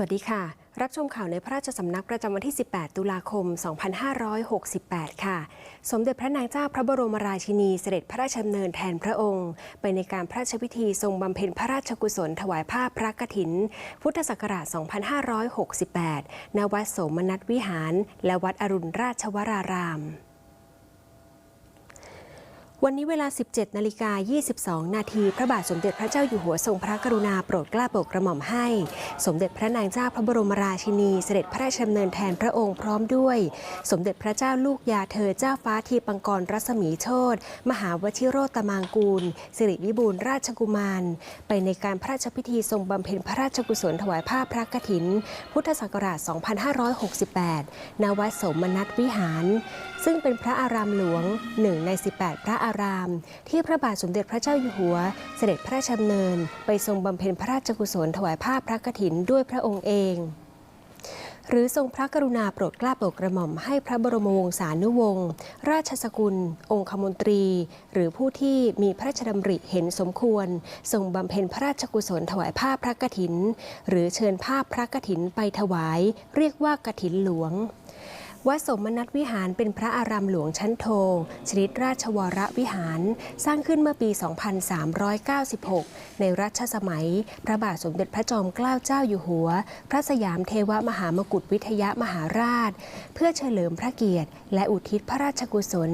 สวัสดีค่ะ รับชมข่าวในพระราชสำนักประจำวันที่ 18 ตุลาคม 2568 ค่ะ สมเด็จพระนางเจ้าพระบรมราชินีเสด็จพระราชดำเนินแทนพระองค์ ไปในการพระราชพิธีทรงบำเพ็ญพระราชกุศลถวายผ้าพระกฐิน พุทธศักราช 2568 ณ วัดโสมนัสวิหาร และวัดอรุณราชวราราม วันนี้เวลา 17นาฬิกา22 นาทีพระบาทสมเด็จพระเจ้าอยู่หัวทรงพระกรุณาโปรดเกล้าโปรดกระหม่อมให้ สมเด็จพระนางเจ้าพระบรมราชินี เสด็จพระราชดำเนินแทนพระองค์พร้อมด้วย สมเด็จพระเจ้าลูกยาเธอเจ้าฟ้าทีปังกรรัศมีโชตมหาวชิโรตมางกูล สิริวิบูลราชกุมาร ไปในการพระราชพิธีทรงบำเพ็ญพระราชกุศลถวายผ้าพระกฐิน พุทธศักราช 2568 ณ วัดสมนัสวิหาร ซึ่งเป็นพระอารามหลวงหนึ่งใน 18 พระอาราม ที่พระบาทสมเด็จพระเจ้าอยู่หัว เสด็จพระราชดำเนิน ไปทรงบำเพ็ญพระราชกุศลถวายผ้าพพระกฐินด้วยพระองค์เอง หรือทรงพระกรุณาโปรดเกล้าโปรดกระหม่อมให้พระบรมวงศานุวงศ์ราชสกุล องคมนตรี หรือผู้ที่มีพระราชดำริเห็นสมควรทรงบำเพ็ญพระราชกุศลถวายผ้าพพระกฐิน หรือเชิญผ้าพระกฐินไปถวาย เรียกว่ากฐินหลวง วัดสมนัตวิหารเป็นพระอารามหลวงชั้นโทชนิดราชวรวิหาร สร้างขึ้นเมื่อปี 2396 ในรัชสมัย พระบาทสมเด็จพระจอมเกล้าเจ้าอยู่หัว พระสยามเทวมหามกุฏวิทยมหาราช เพื่อเฉลิมพระเกียรติ และอุทิศพระราชกุศล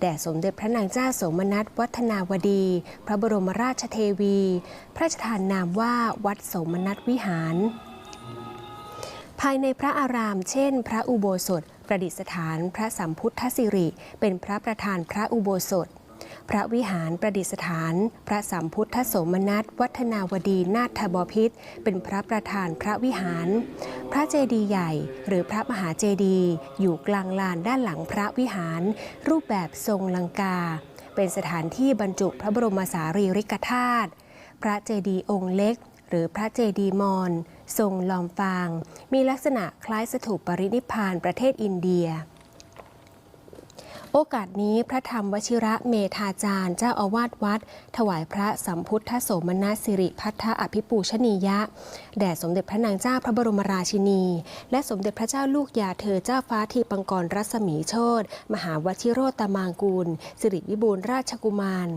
แด่สมเด็จพระนางเจ้าสมนัตวัฒนาวดี พระบรมราชเทวี พระราชทานนามว่าวัดสมนัตวิหาร ภายในพระอารามเช่น พระอุโบสถ ประดิษฐานพระสัมพุทธสิริ เป็นพระประธานพระอุโบสถ พระวิหารประดิษฐาน พระสัมพุทธโสมนัสวัฒนาวดีนาถบพิษเป็นพระประธานพระวิหาร พระเจดีย์ใหญ่หรือพระมหาเจดีย์อยู่กลางลานด้านหลังพระวิหาร รูปแบบทรงลังกา เป็นสถานที่บรรจุพระบรมสารีริกธาตุพระเจดีย์องค์เล็ก หรือพระเจดีย์มอญ ทรงลอมฟาง มีลักษณะคล้ายสถูปปรินิพานประเทศอินเดีย โอกาสนี้พระธรรมวชิระเมธาจารย์ เจ้าอาวาสวัด ถวายพระสัมพุทธโสมนัสสิริพัทธอภิปูชนียะ แด่สมเด็จพระนางเจ้าพระบรมราชินี และสมเด็จพระเจ้าลูกยาเธอเจ้าฟ้าทีปังกรรัศมีโชตมหาวชิโรตมางกูล สิริวิบูลราชกุมาร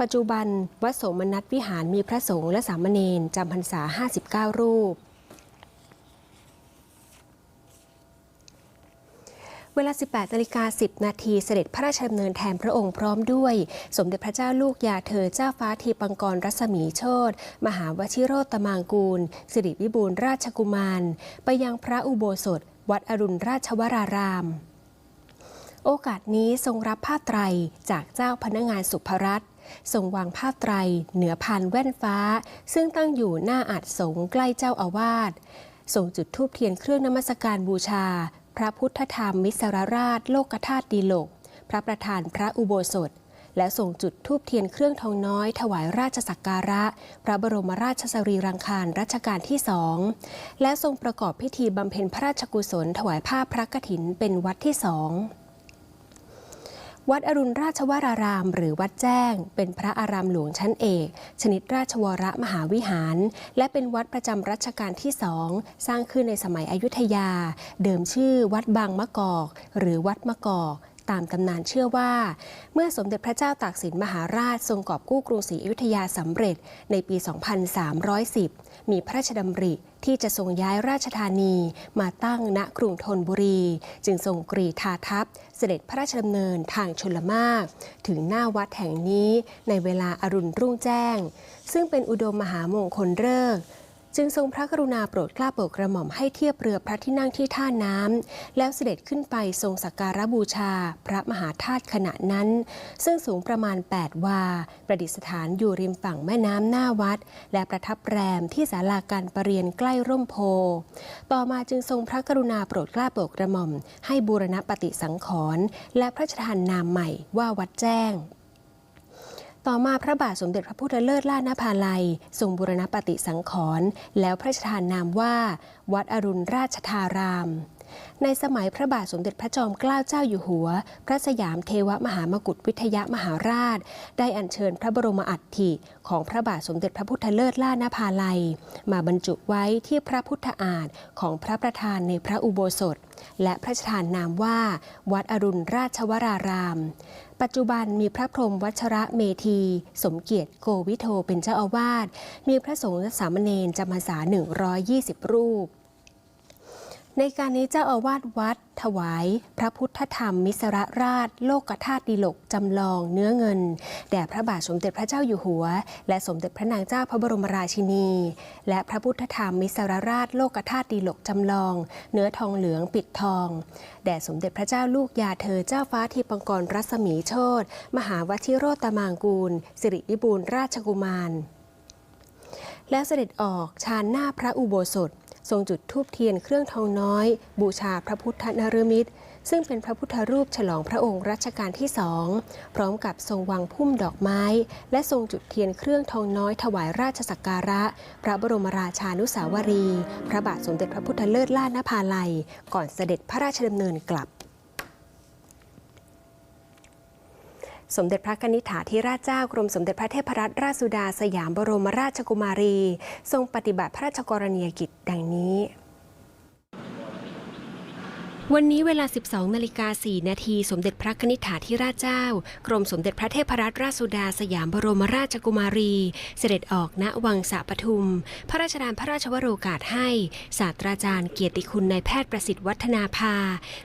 ปัจจุบัน วัดโสมนัสวิหารมีพระสงฆ์และสามเณรจำพรรษา 59 รูป วลา 18นาฬิกา10 นาทีเสด็จพระราชดำเนินแทนพระองค์พร้อมด้วย สมเด็จพระเจ้าลูกยาเธอเจ้าฟ้าทีปังกรรัศมีโชตมหาวชิโรตมางกูล สิริวิบูลราชกุมาร ไปยังพระอุโบสถ วัดอรุณราชวราราม โอกาสนี้ทรงรับผ้าไตรจากเจ้าพนักงานสุภรัตทรงวางผ้าไตรเหนือพานแว่นฟ้า ซึ่งตั้งอยู่หน้าอัดสงใกล้เจ้าอาวาสทรงจุดธูปเทียนเครื่องนมัสการบูชา พระพุทธธรรมมิสรราช โลกธาตุดีโลก พระประธานพระอุโบสถ และส่งจุดทูบเทียนเครื่องทองน้อย ถวายราชสักการะ พระบรมราชสรีรังคารรัชกาลที่สองและทรงประกอบพิธีบำเพ็ญพระราชกุศลถวายผ้าพระกฐินเป็นวัดที่สอง วัดอรุณราชวราราม หรือวัดแจ้ง เป็นพระอารามหลวงชั้นเอก ชนิดราชวรมหาวิหาร และเป็นวัดประจำรัชกาลที่สองสร้างขึ้นในสมัยอยุธยา เดิมชื่อวัดบางมะกอก หรือวัดมะกอก ตามตำนานเชื่อว่า เมื่อสมเด็จพระเจ้าตากสินมหาราชทรงกอบกู้กรุงศรีอยุธยาสำเร็จในปี 2310 มีพระราชดำริที่จะทรงย้ายราชธานีมาตั้งณกรุงธนบุรี จึงทรงกรีธาทัพ เสด็จพระราชดำเนินทางชลมาก ถึงหน้าวัดแห่งนี้ในเวลาอารุณรุ่งแจ้ง ซึ่งเป็นอุดมมหามงคลเลิกษ์ จึงทรงพระกรุณาโปรดกล้าโปรดกระหม่อมให้เทียบเรือพระที่นั่งที่ท่าน้ำแล้วเสด็จขึ้นไปทรงสักการะบูชา พระมหาธาตุขณะนั้น ซึ่งสูงประมาณ 8 วา ประดิษฐานอยู่ริมฝั่งแม่น้ำหน้าวัด และประทับแรมที่ศาลาการประเรียนใกล้ร่มโพ ต่อมาจึงทรงพระกรุณาโปรดกล้าโปรดกระหม่อม ให้บูรณปฏิสังขรณ์และพระราชทานนามใหม่ว่าวัดแจ้ง ต่อมาพระบาทสมเด็จพระพุทธเลิศล่านภาลัย ทรงบูรณปฏิสังขรณ์แล้วพระราชทานนามว่า วัดอรุณราชธาราม ในสมัยพระบาทสมเด็จพระจอมเกล้าเจ้าอยู่หัว พระสยามเทวมหามกุฏวิทยามหาราช ได้อัญเชิญพระบรมอัฐิของพระบาทสมเด็จพระพุทธเลิศล่านภาลัย มาบรรจุไว้ที่พระพุทธอาฏของพระประธานในพระอุโบสถ และพระราชทานนามว่า วัดอรุณราชวราราม ปัจจุบันมีพระพรหมวัชระเมธี สมเกียรติโกวิโทเป็นเจ้าอาวาส มีพระสงฆ์และสามเณรจำพรรษา 120 รูป ในการนี้เจ้าอาวาสวัด ถวาย พระพุทธธรรม มิสรราช โลกธาตุดิลกจำลองเนื้อเงิน แด่พระบาทสมเด็จพระเจ้าอยู่หัว และสมเด็จพระนางเจ้าพระบรมราชินี และพระพุทธธรรม มิสรราช โลกธาตุดิลกจำลอง เนื้อทองเหลืองปิดทอง แด่สมเด็จพระเจ้าลูกยาเธอเจ้าฟ้าทิปังกรรัศมีโชตมหาวชิโรตมางกูล สิริวิบูลราชกุมาร แล้วเสด็จออกชานหน้าพระอุโบสถ ทรงจุดธูปเทียนเครื่องทองน้อย บูชาพระพุทธนารมิตร ซึ่งเป็นพระพุทธรูปฉลองพระองค์รัชกาลที่สอง พร้อมกับทรงวางพุ่มดอกไม้ และทรงจุดเทียนเครื่องทองน้อยถวายราชสักการะ พระบรมราชานุสาวรี พระบาทสมเด็จพระพุทธเลิศล่านภาลัย ก่อนเสด็จพระราชดำเนินกลับ สมเด็จพระนิษฐาธิราชเจ้ากรมสมเด็จพระเทพรัตนราชสุดาสยามบรมราชกุมารี ทรงปฏิบัติพระราชกรณียกิจดังนี้ วันนี้เวลา 12 นาฬิกา 4 นาที สมเด็จพระนิษฐาธิราชเจ้า กรมสมเด็จพระเทพรัตนราชสุดาสยามบรมราชกุมารี เสด็จออกณวังสะปทุม พระราชทานพระราชวโรกาสให้ ศาสตราจารย์เกียรติคุณนายแพทย์ประสิทธิ์วัฒนาภา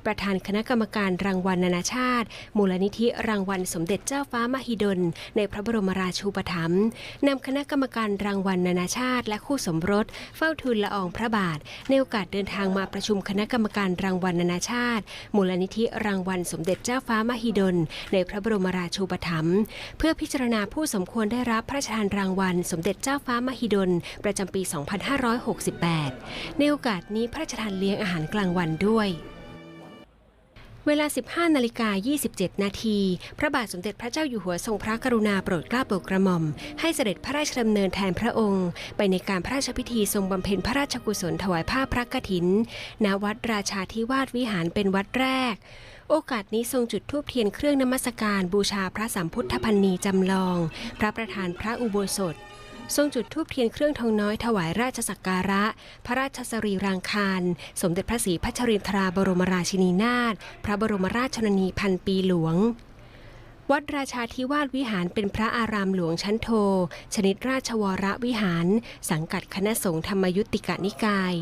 ประธานคณะกรรมการรางวัลนานาชาติ มูลนิธิรางวัลสมเด็จเจ้าฟ้ามหิดล ในพระบรมราชูปถัมภ์นำคณะกรรมการรางวัลนานาชาติ และคู่สมรส เฝ้าทูลละอองพระบาท ในโอกาสเดินทางมาประชุมคณะกรรมการรางวัลนานาชาติ มูลนิธิรางวัลสมเด็จเจ้าฟ้ามหิดล ในพระบรมราชูปถัมภ์เพื่อพิจารณาผู้สมควรได้รับพระราชทานรางวัล สมเด็จเจ้าฟ้ามหิดล ประจำปี 2568 ในโอกาสนี้พระราชทานเลี้ยงอาหารกลางวันด้วย เวลา 15นาฬิกา27 นาที พระบาทสมเด็จพระเจ้าอยู่หัวทรงพระกรุณาโปรดเกล้าโปรดกระหม่อม ให้เสด็จพระราชดำเนินแทนพระองค์ ไปในการพระราชพิธีทรงบำเพ็ญพระราชกุศลถวายผ้าพระกฐิน ณ วัดราชาธิวาสวิหารเป็นวัดแรก โอกาสนี้ทรงจุดธูปเทียนเครื่องนมัสการบูชาพระสัมพุทธพันนีจำลอง พระประธานพระอุโบสถ ทรงจุดธูปเทียนเครื่องทองน้อยถวายราชสักการะ พระราชสรีรางคารสมเด็จพระศรีพัชรินทราบรมราชินีนาถพระบรมราชชนนีพันปีหลวง วัดราชาธิวาสวิหารเป็นพระอารามหลวงชั้นโท ชนิดราชวรวิหาร สังกัดคณะสงฆ์ธรรมยุติกานิกาย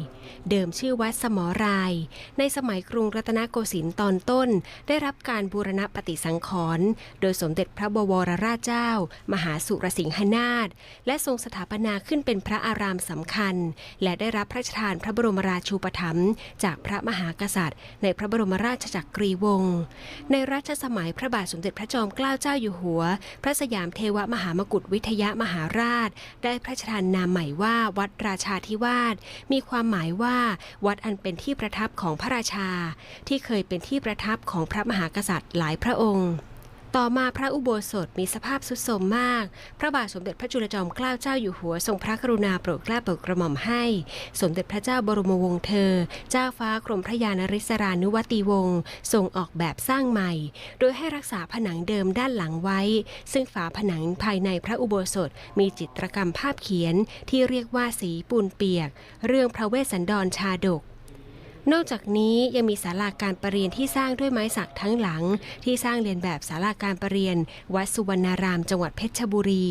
เดิมชื่อวัดสมราย ในสมัยกรุงรัตนโกสินทร์ตอนต้น ได้รับการบูรณะปฏิสังขรณ์โดยสมเด็จพระบวรราชเจ้า มหาสุรสิงหนาถและทรงสถาปนาขึ้นเป็นพระอารามสำคัญ และได้รับพระราชทานพระบรมราชูปถัมภ์จากพระมหากษัตริย์ ในพระบรมราชจักรีวงศ์ในรัชสมัยพระบาทสมเด็จพระจอมเกล้าเจ้าอยู่หัว พระสยามเทวมหามกุฏวิทยมหาราช ได้พระราชทานนามใหม่ว่าวัดราชาธิวาสมีความหมายว่าวัดอันเป็นที่ประทับของพระราชา ที่เคยเป็นที่ประทับของพระมหากษัตริย์หลายพระองค์ ต่อมาพระอุโบสถมีสภาพทรุดโทรมมาก พระบาทสมเด็จพระจุลจอมเกล้าเจ้าอยู่หัวทรงพระกรุณาโปรดเกล้าโปรดกระหม่อมให้ สมเด็จพระเจ้าบรมวงศ์เธอ เจ้าฟ้ากรมพระยานริศรานุวติวงศ์ทรงออกแบบสร้างใหม่ โดยให้รักษาผนังเดิมด้านหลังไว้ ซึ่งฝาผนังภายในพระอุโบสถมีจิตรกรรมภาพเขียนที่เรียกว่าสีปูนเปียก เรื่องพระเวสสันดรชาดก นอกจากนี้ยังมีศาลาการประเรียนที่สร้างด้วยไม้สักทั้งหลัง ที่สร้างเรียนแบบศาลาการประเรียน วัดสุวรรณารามจังหวัดเพชรบุรี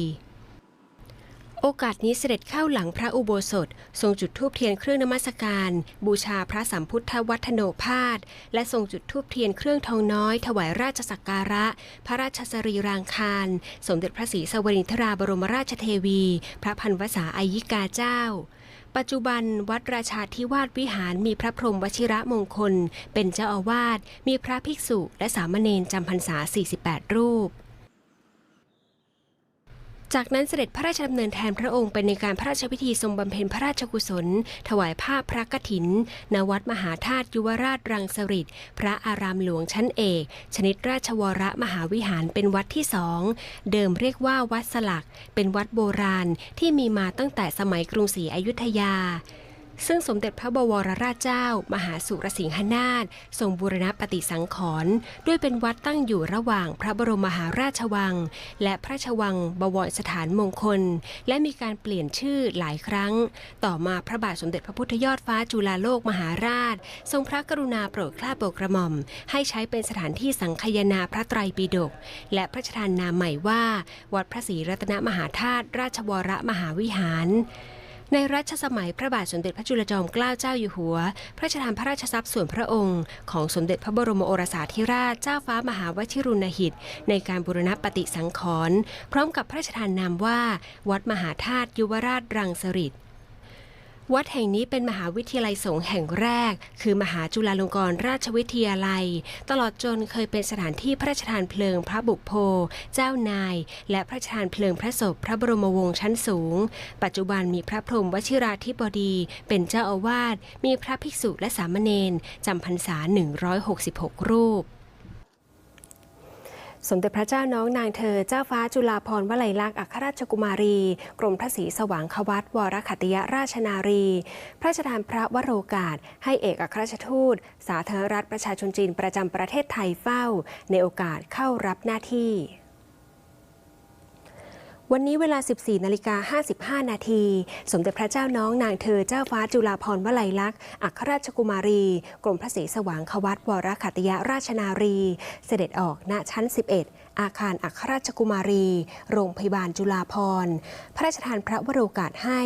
โอกาสนี้เสด็จเข้าหลังพระอุโบสถ ทรงจุดธูปเทียนเครื่องนมัสการ บูชาพระสัมพุทธวัฒโนภาสและทรงจุดธูปเทียนเครื่องทองน้อย ถวายราชสักการะ พระราชสรีรางคาร สมเด็จพระศรีสวรินทราบรมราชเทวี พระพันวษาอายิกาเจ้า ปัจจุบันวัดราชาธิวาสวิหารมีพระพรหมวชิระมงคล เป็นเจ้าอาวาส มีพระภิกษุและสามเณรจำพรรษา 48 รูป จากนั้นเสด็จพระราชดำเนินแทนพระองค์ไปในการพระราชพิธีทรงบำเพ็ญพระราชกุศล ถวายผ้าพระกฐิน ณ วัดมหาธาตุยุวราชรังสฤษพระอารามหลวงชั้นเอก ชนิดราชวรมหาวิหารเป็นวัดที่สอง เดิมเรียกว่าวัดสลัก เป็นวัดโบราณที่มีมาตั้งแต่สมัยกรุงศรีอยุธยา ซึ่งสมเด็จพระบวรราชเจ้า มหาสุรสิงหนาถทรงบูรณปฏิสังขรณ์ด้วยเป็นวัดตั้งอยู่ระหว่างพระบรมมหาราชวัง และพระชวังบวรสถานมงคล และมีการเปลี่ยนชื่อหลายครั้ง ต่อมาพระบาทสมเด็จพระพุทธยอดฟ้าจุฬาโลกมหาราช ทรงพระกรุณาโปรดเกล้าโปรดกระหม่อม ให้ใช้เป็นสถานที่สังคยนาพระไตรปิฎกและพระราชทานนามใหม่ว่า วัดพระศรีรัตนมหาธาตุราชวรมหาวิหาร ในรัชสมัยพระบาทสมเด็จพระจุลจอมเกล้าเจ้าอยู่หัว พระราชทานพระราชทรัพย์ส่วนพระองค์ ของสมเด็จพระบรมโอรสาธิราชเจ้าฟ้ามหาวชิรุณหิต ในการบูรณปฏิสังขรณ์พร้อมกับพระราชทานนามว่า วัดมหาธาตุยุวราชรังสฤษฎิ์ วัดแห่งนี้เป็นมหาวิทยาลัยสงฆ์แห่งแรก คือมหาจุฬาลงกรณราชวิทยาลัย ตลอดจนเคยเป็นสถานที่พระราชทานเพลิงพระบุโพเจ้านาย และพระราชทานเพลิงพระศพพระบรมวงศ์ชั้นสูง ปัจจุบันมีพระพรหมวชิราธิบดี เป็นเจ้าอาวาสมีพระภิกษุและสามเณรจำพรรษา 166 รูป สมเด็จพระเจ้าน้องนางเธอเจ้าฟ้าจุฬาภรณ์วลัยลักษณ์อัครราชกุมารี กรมพระศรีสว่างควัตวรคัตติยราชนารี พระราชทานพระวโรกาส ให้เอกอัครราชทูต สาธารณรัฐประชาชนจีนประจำประเทศไทยเฝ้า ในโอกาสเข้ารับหน้าที่ วันนี้เวลา 14นาฬิกา55 นาที สมเด็จพระเจ้าน้องนางเธอเจ้าฟ้าจุฬาภรณ์วลัยลักษณ์ อัครราชกุมารี กรมพระศรีสว่างควัตวรขัตติยราชนารี เสด็จออกณชั้น 11 อาคารอัครราชกุมารี โรงพยาบาลจุฬาภรณ์พระราชทานพระวโรกาสให้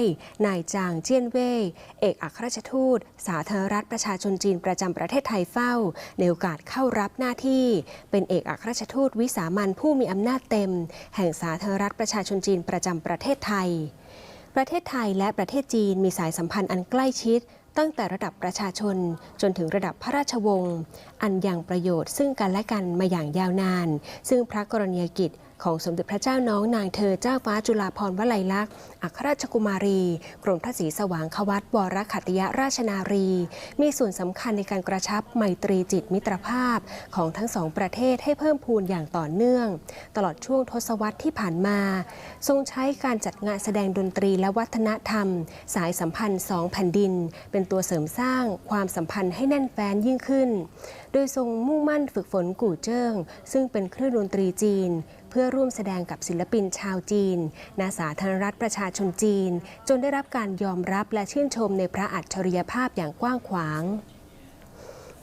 นายจางเจี้ยนเว่ยเอกอัครราชทูต สาธารณรัฐประชาชนจีนประจำประเทศไทยเฝ้า ในโอกาสเข้ารับหน้าที่ เป็นเอกอัครราชทูตวิสามันผู้มีอำนาจเต็ม แห่งสาธารณรัฐประชาชนจีนประจำประเทศไทย ประเทศไทยและประเทศจีนมีสายสัมพันธ์อันใกล้ชิด ตั้งแต่ระดับประชาชน จนถึงระดับพระราชวงศ์อันยังประโยชน์ซึ่งกันและกันมาอย่างยาวนาน ซึ่งพระกรณียกิจ ของสมเด็จพระเจ้าน้องนางเธอเจ้าฟ้าจุฬาภรณ์วลัยลักษณ์ อัครราชกุมารี กรมพระศรีสว่างควัตวรขัติยราชนารี มีส่วนสำคัญในการกระชับไมตรีจิตมิตรภาพของทั้งสองประเทศให้เพิ่มพูนอย่างต่อเนื่อง ตลอดช่วงทศวรรษที่ผ่านมา ทรงใช้การจัดงานแสดงดนตรีและวัฒนธรรม สายสัมพันธ์สองแผ่นดิน เป็นตัวเสริมสร้างความสัมพันธ์ให้แน่นแฟ้นยิ่งขึ้น โดยทรงมุ่งมั่นฝึกฝนกู่เจิ้งซึ่งเป็นเครื่องดนตรีจีน พื่อร่วมแสดงกับศิลปินชาวจีนนาสาธารณรัฐประชาชนจีน จนได้รับการยอมรับและชื่นชมในพระอัจฉริยภาพอย่างกว้างขวาง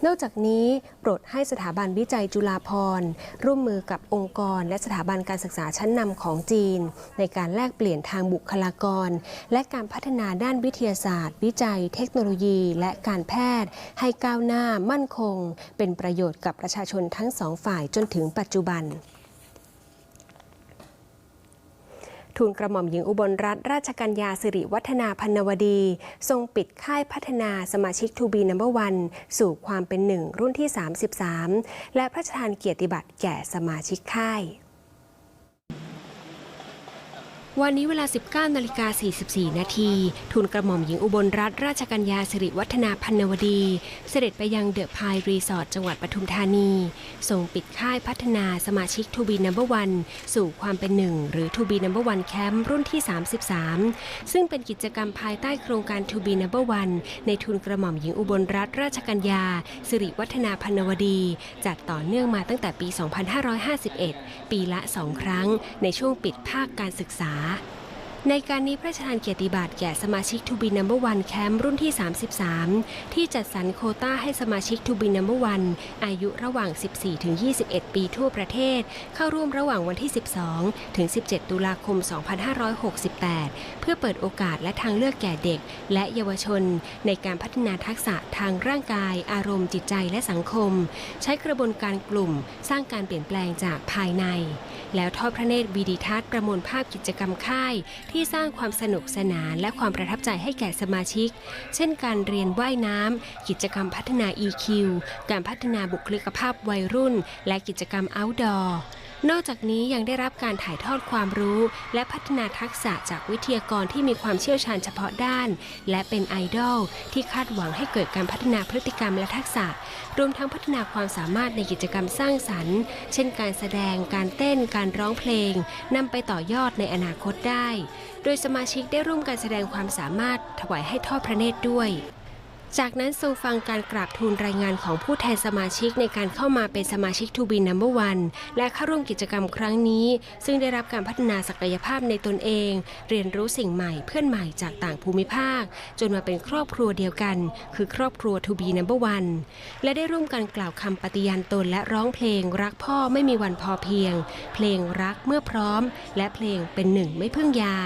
นอกจากนี้โปรดให้สถาบันวิจัยจุฬาภรณ์ร่วมมือกับองค์กร และสถาบันการศึกษาชั้นนำของจีน ในการแลกเปลี่ยนทางบุคลากร และการพัฒนาด้านวิทยาศาสตร์ วิจัย เทคโนโลยี และการแพทย์ ให้ก้าวหน้ามั่นคง เป็นประโยชน์กับประชาชนทั้งสองฝ่ายจนถึงปัจจุบัน ทูลกระหม่อมหญิงอุบลรัตนราชกัญญาสิริวัฒนาพันวดี ทรงปิดค่ายพัฒนาสมาชิกทูบีนัมเบอร์วันสู่ความเป็นหนึ่งรุ่นที่ 33 และพระราชทานเกียรติบัตรแก่สมาชิกค่าย วันนี้เวลา 19นาฬิกา44 นาทีทูลกระหม่อมหญิงอุบลรัตนราชกัญญาสิริวัฒนาพันวดี เสด็จไปยังเดอะพายรีสอร์ทจังหวัดปทุมธานีส่งปิดค่ายพัฒนาสมาชิกทูบีนัมเบอร์วันสู่ความเป็นหนึ่งหรือทูบีนัมเบอร์วันแคมป์รุ่นที่ 33 ซึ่งเป็นกิจกรรมภายใต้โครงการทูบีนัมเบอร์วันในทุนกระหม่อมหญิงอุบลรัตนราชกัญญาสิริวัฒนาพันวดี จัดต่อเนื่องมาตั้งแต่ปี 2551 ปีละ 2 ครั้ง ในช่วงปิดภาคการศึกษาあ? ในการนี้พระราชทานเกียรติบัตรแก่สมาชิกทูบีนัมเบอร์วันแคมป์รุ่นที่ 33 ที่จัดสรรโคต้าให้สมาชิกทูบีนัมเบอร์วันอายุระหว่าง 14-21 ปีทั่วประเทศ เข้าร่วมระหว่างวันที่ 12 ถึง 17 ตุลาคม 2568 เพื่อเปิดโอกาสและทางเลือกแก่เด็ก และเยาวชน ในการพัฒนาทักษะทางร่างกาย อารมณ์จิตใจและสังคม ใช้กระบวนการกลุ่ม สร้างการเปลี่ยนแปลงจากภายใน แล้วทอดพระเนตรวีดีทัศน์ประมวลภาพกิจกรรมค่ายที่สร้างความสนุกสนานและความประทับใจให้แก่สมาชิก เช่นการเรียนว่ายน้ำ กิจกรรมพัฒนา EQ การพัฒนาบุคลิกภาพวัยรุ่น และกิจกรรม outdoor นอกจากนี้ยังได้รับการถ่ายทอดความรู้ และพัฒนาทักษะจากวิทยากรที่มีความเชี่ยวชาญเฉพาะด้าน และเป็นไอดอลที่คาดหวังให้เกิดการพัฒนาพฤติกรรมและทักษะ รวมทั้งพัฒนาความสามารถในกิจกรรมสร้างสรรค์ เช่นการแสดง การเต้น การร้องเพลงนำไปต่อยอดในอนาคตได้ โดยสมาชิกได้ร่วมการแสดงความสามารถถวายให้ทอดพระเนตรด้วย จากนั้นทรงฟังการกราบทูลรายงานของผู้แทนสมาชิกในการเข้ามาเป็นสมาชิกทูบีนัมเบอร์วันและเข้าร่วมกิจกรรมครั้งนี้ ซึ่งได้รับการพัฒนาศักยภาพในตนเอง เรียนรู้สิ่งใหม่เพื่อนใหม่จากต่างภูมิภาค จนมาเป็นครอบครัวเดียวกัน คือครอบครัวทูบีนัมเบอร์วันและได้ร่วมกันกล่าวคำปฏิญาณตนและร้องเพลงรักพ่อไม่มีวันพอเพียง เพลงรักเมื่อพร้อม และเพลงเป็นหนึ่งไม่พึ่งยา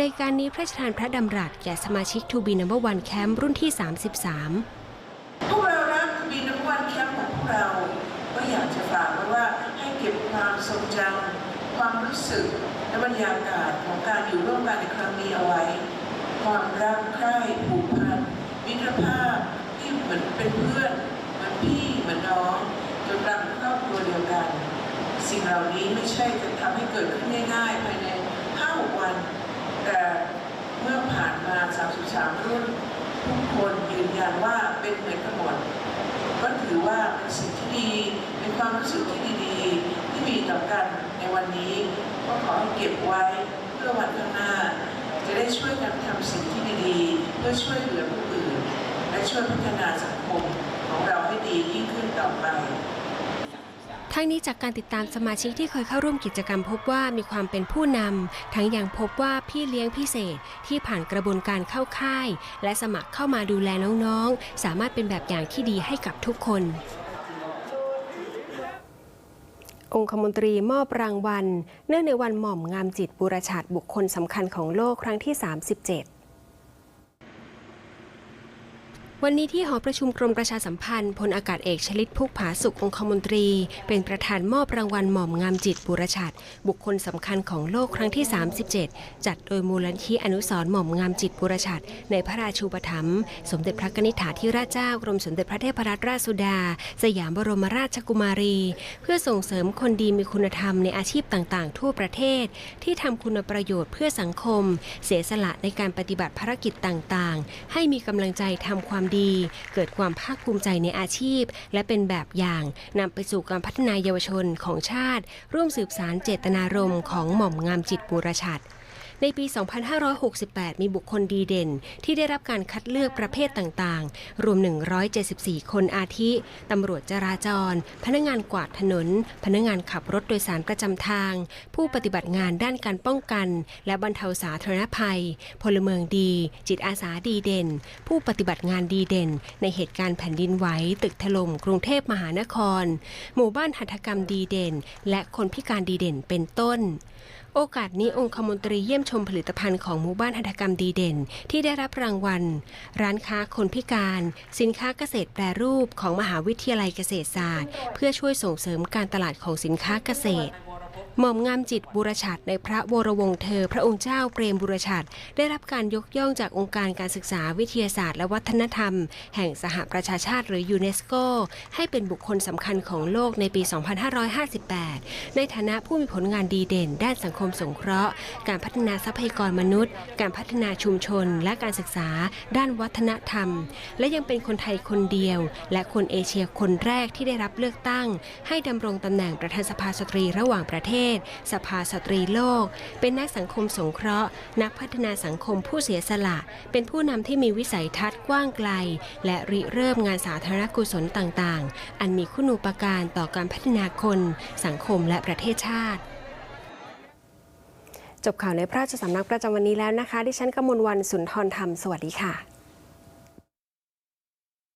ในการนี้พระราชทานพระดำรัสแก่สมาชิกทูบีนัมเบอร์วันแคมป์รุ่นที่ 33 พวกเรารักบีนัมวันแคมป์ของพวกเรา ก็อยากจะฝากไว้ว่าให้เก็บความทรงจำความรู้สึก และบรรยากาศของการอยู่ร่วมกันในครั้งนี้เอาไว้ ความรักใคร่ผูกพันมิตรภาพที่เหมือนเป็นเพื่อนเหมือนพี่เหมือนน้องจนรักครอบครัวเดียวกัน สิ่งเหล่านี้ไม่ใช่จะทำให้เกิดขึ้นง่ายๆภายใน5วัน แต่เมื่อผ่านมา 33รุ่นทุกคนยืนยันว่าเป็นเหมือนกันหมดก็ถือว่าเป็นสิ่งที่ดี เป็นความรู้สึกที่ดีๆ ที่มีต่อกันในวันนี้ ก็ขอให้เก็บไว้เพื่อวันข้างหน้า จะได้ช่วยกันทำสิ่งที่ดีๆ เพื่อช่วยเหลือผู้อื่น และช่วยพัฒนาสังคมของเราให้ดียิ่งขึ้นต่อไป ทั้งนี้จากการติดตามสมาชิกที่เคยเข้าร่วมกิจกรรมพบว่ามีความเป็นผู้นำ ทั้งยังพบว่าพี่เลี้ยงพิเศษที่ผ่านกระบวนการเข้าค่าย และสมัครเข้ามาดูแลน้องๆ สามารถเป็นแบบอย่างที่ดีให้กับทุกคน องคมนตรีมอบรางวัล เนื่องในวันหม่อมงามจิตบุรชาติบุคคลสำคัญของโลกครั้งที่ 37 วันนี้ที่หอประชุมกรมประชาสัมพันธ์พลอากาศเอกชลิตพุกผาสุของคมนตรี เป็นประธานมอบรางวัลหม่อมงามจิตบุรชัดบุคคลสำคัญของโลกครั้งที่ 37 จัดโดยมูลนิธิอนุสรหม่อมงามจิตบุรชัดในพระราชูปถัมภ์สมเด็จพระกนิษฐาธิราชเจ้ากรมสมเด็จพระเทพรัตนราชสุดา สยามบรมราชกุมารี เพื่อส่งเสริมคนดีมีคุณธรรมในอาชีพต่างๆ ทั่วประเทศ ที่ทำคุณประโยชน์เพื่อสังคม เสียสละในการปฏิบัติภารกิจต่างๆ ให้มีกำลังใจทำความดี เกิดความภาคภูมิใจในอาชีพ และเป็นแบบอย่างนำไปสู่การพัฒนายเยาวชนของชาติ ร่วมสืบสารเจตนารมณ์ของหม่อมงามจิตบูรชัด ในปี 2568 มีบุคคลดีเด่น ที่ได้รับการคัดเลือกประเภทต่างๆ รวม 174 คนอาทิ ตำรวจจราจร พนักงานกวาดถนน พนักงานขับรถโดยสารประจำทาง ผู้ปฏิบัติงานด้านการป้องกัน และบรรเทาสาธารณภัย พลเมืองดี จิตอาสาดีเด่น ผู้ปฏิบัติงานดีเด่น ในเหตุการณ์แผ่นดินไหวตึกถล่มกรุงเทพมหานคร หมู่บ้านหัตถกรรมดีเด่น และคนพิการดีเด่นเป็นต้น โอกาสนี้องคมนตรีเยี่ยมชมผลิตภัณฑ์ของหมู่บ้านหัตถกรรมดีเด่น ที่ได้รับรางวัล ร้านค้าคนพิการ สินค้าเกษตรแปรรูปของมหาวิทยาลัยเกษตรศาสตร์ เพื่อช่วยส่งเสริมการตลาดของสินค้าเกษตร หม่อมงามจิตบุรชัดในพระวรวงศ์เธอ พระองค์เจ้าเปรมบุรชัดได้รับการยกย่องจากองค์การการศึกษาวิทยาศาสตร์และวัฒนธรรม แห่งสหประชาชาติหรือยูเนสโก ให้เป็นบุคคลสำคัญของโลกในปี 2558 ในฐานะผู้มีผลงานดีเด่น ด้านสังคมสงเคราะห์ การพัฒนาทรัพยากรมนุษย์ การพัฒนาชุมชน และการศึกษา ด้านวัฒนธรรม และยังเป็นคนไทยคนเดียว และคนเอเชียคนแรกที่ได้รับเลือกตั้ง ให้ดำรงตำแหน่งประธานสภาสตรีระหว่างประเทศศ สภาสตรีโลก เป็นนักสังคมสงเคราะห์ นักพัฒนาสังคมผู้เสียสละ เป็นผู้นำที่มีวิสัยทัศน์กว้างไกล และริเริ่มงานสาธารณกุศลต่างๆ อันมีคุณูปการต่อการพัฒนาคน สังคมและประเทศชาติจบข่าวในพระราชสำนักประจำวันนี้แล้วนะคะ ดิฉันกมลวันสุนทรธรรม สวัสดีค่ะ